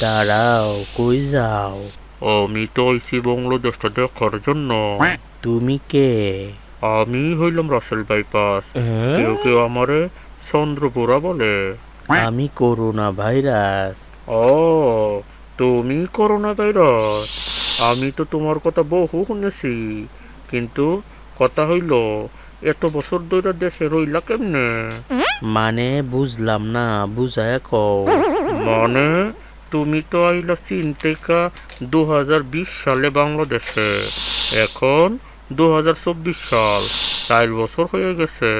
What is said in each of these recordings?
দাঁড়াও কই যাও? আমি তো আইছি বাংলাদেশটা দেখার জন্য। তুমি কে? আমি হইলাম রাসেল বাইপাস। হ্যাঁ? কেউ কেউ আমারে চন্দ্রপুরা বলে। আমি করোনা ভাইরাস। ও তুমি করোনা ভাইরাস। আমি তো তোমার কথা বহু শুনেছি। কিন্তু কথা হইল এত বছর ধরে দেশে রইলা কেমনে? মানে বুঝলাম না বুঝায় কও। মানে তুমি তো আইলা চীন থেকে দু সালে বাংলাদেশে। এখন দু হাজার চব্বিশ সাল, চার বছর হয়ে গেছে।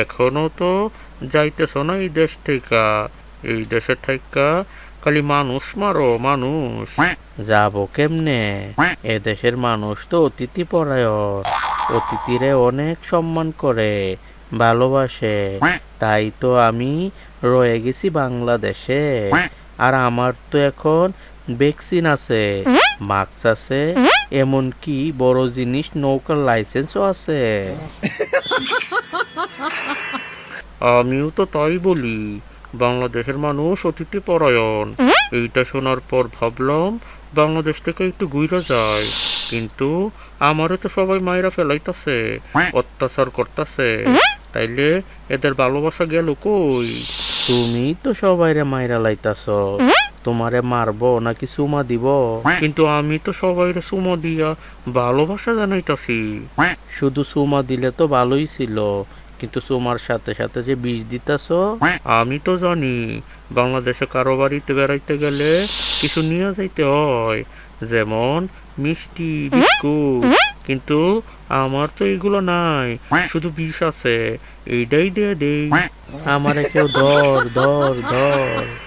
এখনও তো যাইতেছ না এই দেশ থেকে। এই দেশে থেকে খালি মানুষ মারো, মানুষ। যাব কেমনে? এদেশের মানুষ তো অতিথি পরায়ণ। অতিথিরে অনেক সম্মান করে, ভালোবাসে। তাই তো আমি রয়ে গেছি বাংলাদেশে। আর আমার তো এখন ভ্যাকসিন আছে মাস্ক আছে, এমনকি বড় জিনিস নৌকার লাইসেন্সও আছে। আমিও তো তাই বলি, বাংলাদেশের মানুষ অতিথি পরায়ণ। এইটা শোনার পর ভাবলাম বাংলাদেশ থেকে একটু ঘুরে যায় কিন্তু আমারও তো সবাই মায়েরা ফেলাইতাছে, অত্যাচার করতেছে। তাইলে এদের ভালোবাসা গেল কই? তুমি তো সবাইরে মাইরা লাইতাছ। তোমারে মারবো নাকি সুমা দিব? কিন্তু আমি তো সবাইরে সুমো দিয়া ভালোবাসা জানাইতাছি। শুধু সুমা দিলে তো ভালোই ছিল কিন্তু চুমার সাথে সাথে যে বিষ দিতাছ আমি তো জানি বাংলাদেশে কারও বাড়িতে বেড়াইতে গেলে কিছু নিয়ে যাইতে হয় যেমন মিষ্টি বিস্কুট। কিন্তু আমার তো এগুলো নাই শুধু বিষ আছে। এইটাই দিয়ে দেই। আমারে কেউ ধর ধর ধর।